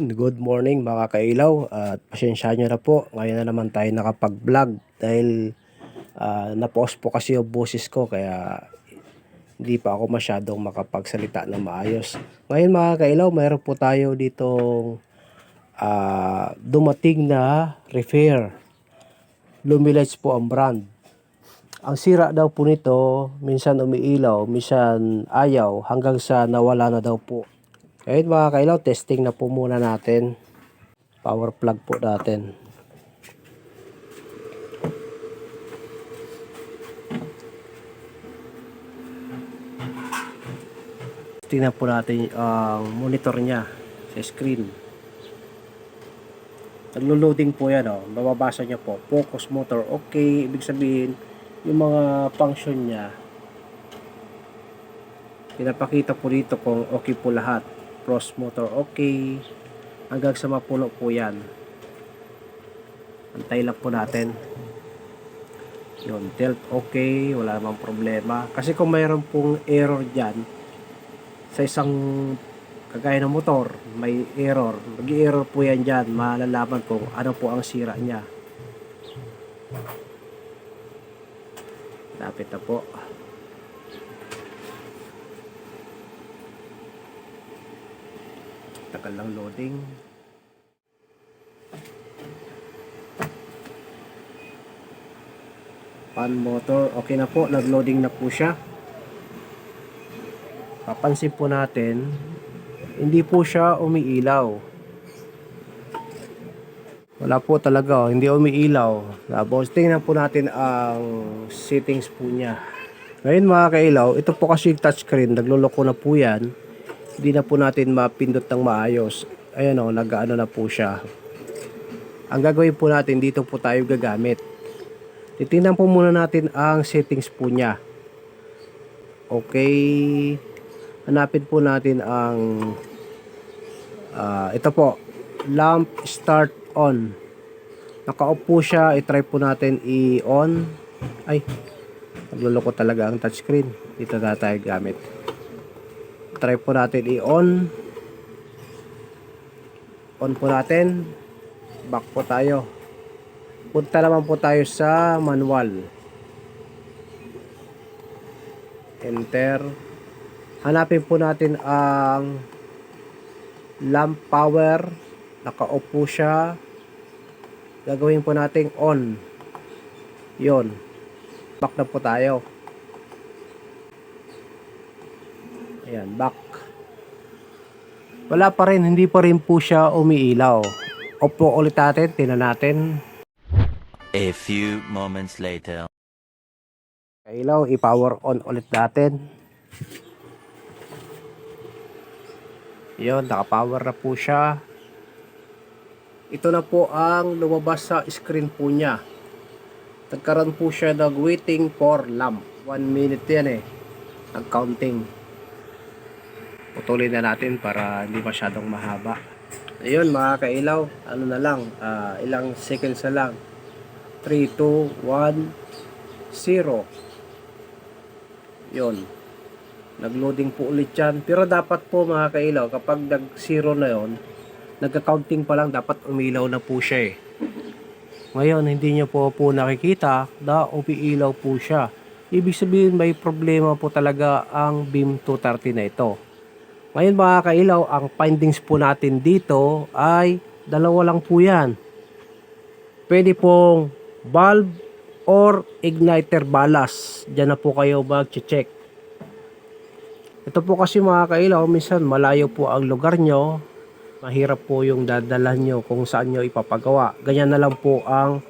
Yun, good morning mga kailaw at pasensya nyo na po. Ngayon na naman tayo nakapag-vlog dahil ah, na-pause po kasi yung boses ko kaya hindi pa ako masyadong makapagsalita na maayos. Ngayon mga kailaw, mayroon po tayo ditong ah, dumating na repair. Lumilights po ang brand. Ang sira daw po nito, minsan umiilaw, minsan ayaw, hanggang sa nawala na daw po. Ngayon mga kailaw, testing na po muna natin. Power plug po natin. Tingnan po natin ang monitor niya sa screen. Naglo-loading po yan, oh. mababasa niya po. Focus motor, okay. Ibig sabihin, yung mga function niya, pinapakita po dito kung okay po lahat. Cross motor, okay. Hanggang sa mapuno po yan. Antay lang po natin. Yun, tilt okay, wala namang problema. Kasi kung mayroon pong error dyan, sa isang kagaya ng motor, may error. Mag-error po yan dyan. Malalaman kung ano po ang sira niya. Lapit na po. Tagal lang loading. Pan motor, okay na po, nag-loading na po siya. Papansin po natin, hindi po siya umiilaw. Wala po talaga, hindi umiilaw. Tapos tingnan po natin ang settings po niya. Ngayon mga kailaw, ito po kasi yung touchscreen, nagluloko na po yan. Hindi na po natin mapindot ng maayos. Ayan o, nag-ano na po siya. Ang gagawin po natin, dito po tayo gagamit. Titingnan po muna natin ang settings po niya. Okay. Hanapin po natin ang ah, ito po, lamp start on. Naka-off po siya, i-try po natin i-on. Ay, nagluloko talaga ang touchscreen. Dito na tayo gamit. Try po natin i-on. On po natin. Back po tayo. Punta naman po tayo sa manual. Enter. Hanapin po natin ang lamp power. Naka-off po siya. Gagawin po natin on. Yon. Back na po tayo. Ayan, back. Wala pa rin, hindi pa rin po siya umiilaw. Off po ulit natin, tingnan natin. A few moments later. Ilaw, i-power on ulit natin. Yun, naka-power na po siya. Ito na po ang lumabas sa screen po niya. Nagkaroon po siya ng waiting for lamp. 1 minute yan eh. Nag-counting. Putulin na natin para hindi masyadong mahaba. Ayun mga kailaw, ano na lang, ah, ilang seconds na lang. 3, 2, 1, 0. Yun. Nag-loading po ulit yan. Pero dapat po mga kailaw, kapag nag-zero na yon nagka-counting pa lang, dapat umilaw na po siya eh. Ngayon, hindi niyo po po nakikita na umiilaw po siya. Ibig sabihin, may problema po talaga ang BIM 230 na ito. Ngayon mga kailaw, ang findings po natin dito ay dalawa lang po yan. Pwede pong valve or igniter ballast. Diyan na po kayo mag-check. Ito po kasi mga kailaw, minsan malayo po ang lugar nyo. Mahirap po yung dadala nyo kung saan nyo ipapagawa. Ganyan na lang po ang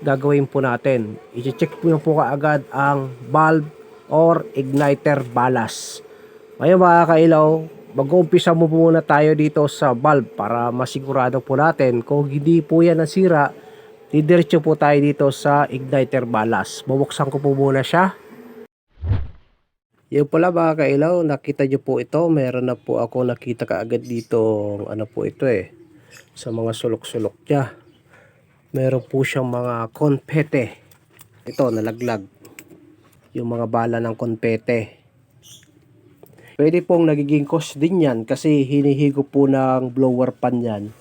gagawin po natin. I-check po po kaagad ang valve or igniter ballast. Ngayon mga kailaw, mag-uumpisa mo muna tayo dito sa valve para masigurado po natin kung hindi po yan nasira, didiretso po tayo dito sa igniter ballast. Bubuksan ko po muna siya. Yung pala mga kailaw, nakita nyo po ito. Meron na po ako nakita kaagad dito ano po ito eh. Sa mga sulok-sulok niya. Meron po siyang mga konpete. Ito, nalaglag. Yung mga bala ng konpete. Pwede pong nagiging cause din yan kasi hinihigo po ng blower pan yan.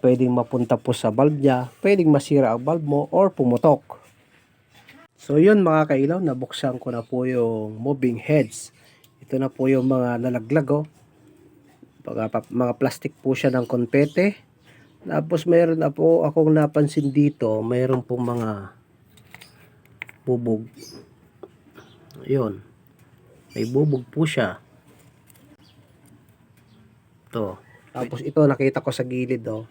Pwedeng mapunta po sa valve niya, pwedeng masira ang valve mo or pumutok. So yun mga kailaw, nabuksan ko na po yung moving heads. Ito na po yung mga nalaglag oh. Mga, mga plastic po siya ng konpete. Tapos mayroon na po akong napansin dito, mayroon pong mga bubog. Ayun. May bubog po siya. Ito. Tapos ito nakita ko sa gilid oh.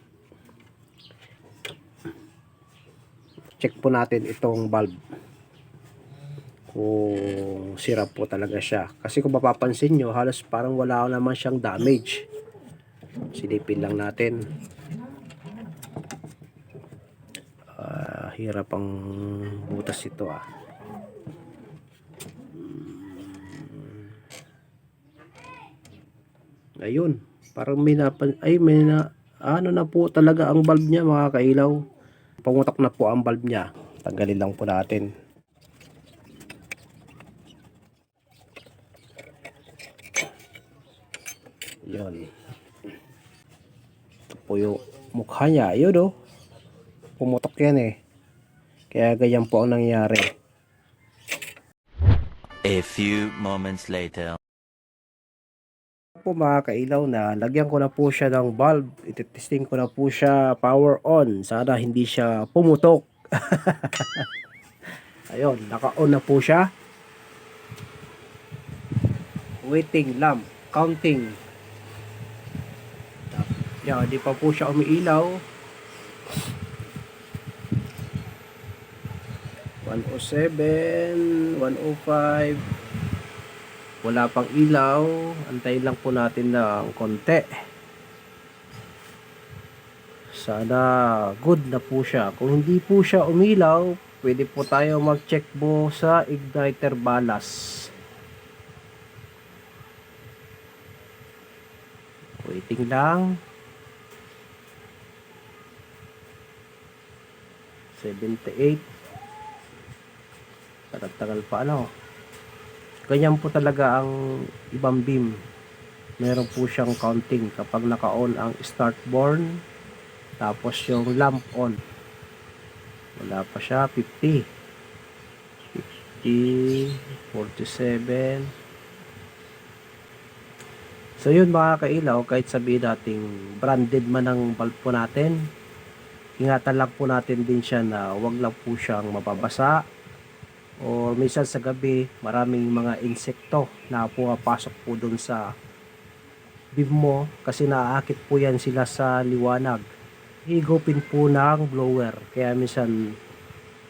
Check po natin itong bulb. Kung sira po talaga siya. Kasi kung mapapansin nyo, halos parang wala naman siyang damage. Silipin lang natin. Ah, hirap ang butas ito ah. Ayun, parang may napan ay may na ano na po talaga ang bulb niya mga kailaw. Pangutak na po ang bulb niya. Tanggalin lang po natin. Yun. Ito po yung mukha niya. Ayun oh. Pumutok yan eh. Kaya ganyan po ang nangyari. A few moments later. Po mga kailaw na lagyan ko na po siya ng bulb. Ititesting ko na po siya power on. Sana hindi siya pumutok. Ayun naka on na po siya. Waiting lamp counting. Yan di pa po siya umiilaw. 107 105 wala pang ilaw. Antayin lang po natin ng konti. Sana good na po siya. Kung hindi po siya umilaw pwede po tayo mag check po sa igniter balas. Waiting lang. 78 tagal-tagal pa ano ganyan po talaga ang ibang beam. Meron po siyang counting. Kapag naka-on ang start born tapos yung lamp on. Wala pa siya 50 50 47 so yun mga kailaw kahit sabihin nating branded man ang bulb po natin ingatan lang po natin din siya na wag lang po siyang mababasa o minsan sa gabi maraming mga insekto na pumapasok po doon sa bib mo kasi naaakit po yan sila sa liwanag. Higupin po ng blower. Kaya minsan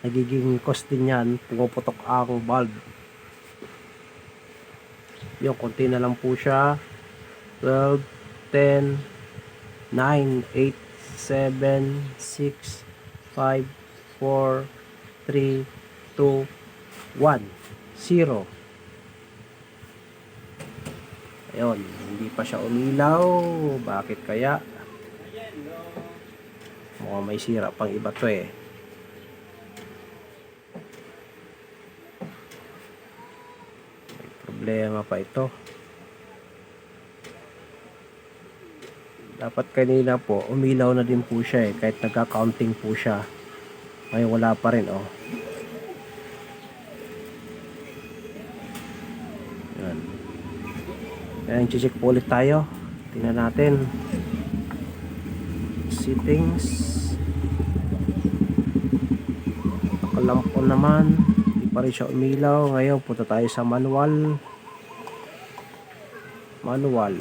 nagiging cost din yan. Pumuputok ang bulb. Yung konti na lang po siya. 12 10 9 8 7 6 5 4 3 2 1 0 ayun hindi pa siya umilaw. Bakit kaya? Mukhang may sira pang iba to eh. May problema pa ito. Dapat kanina po umilaw na din po siya eh. Kahit nagka-counting po siya. Ngayon wala pa rin oh Ayan, check po ulit tayo. Tingnan natin. Settings. Nakalampon naman. Hindi pa rin siya umilaw. Ngayon, punta tayo sa manual. Manual.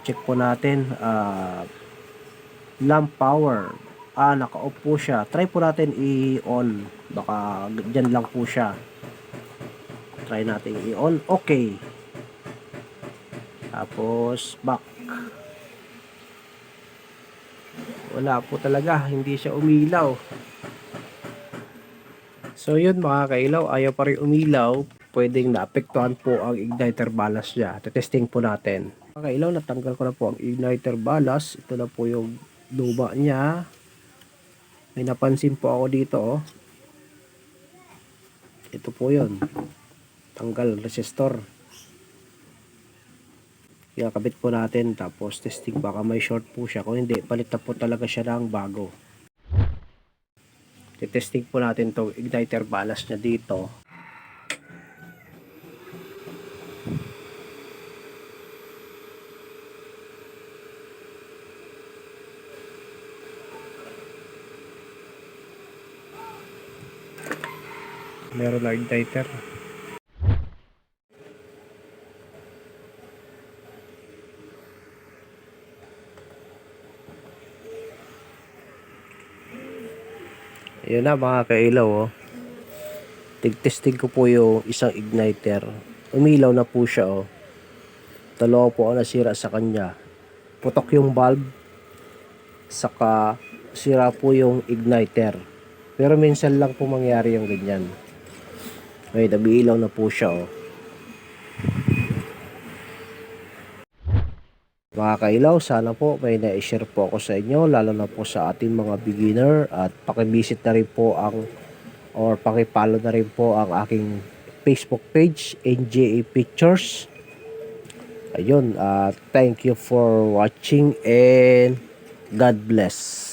Check po natin. ah lamp power. Ah, naka-off po siya. Try po natin i-on. Baka dyan lang po siya try natin i-on okay tapos back. Wala po talaga hindi siya umilaw. So yun mga kailaw ayaw pa rin umilaw. Pwedeng naapektuhan po ang igniter balas niya. Testing po natin. Mga kailaw natanggal ko na po ang igniter balas ito na po yung luma niya. May napansin po ako dito oh. Ito po yun. Tanggal resistor Kinakabit po natin tapos testing baka may short po siya. Kung hindi, palit na po talaga siya ng bago. Testing po natin tong igniter balance niya dito. Meron na igniter. Yun na mga kailaw oh. Tig-testing ko po yung isang igniter. Umilaw na po siya oh. Dalawa po ang nasira sa kanya. Putok yung bulb. Saka sira po yung igniter. Pero minsan lang po mangyari yung ganyan. Okay, nabiilaw na po siya oh. Mga kailaw, sana po may na-share po ako sa inyo, lalo na po sa ating mga beginner at pakivisit na rin po ang or pakipollow na rin po ang aking Facebook page, NJA Pictures. Ayun, uh, thank you for watching and God bless.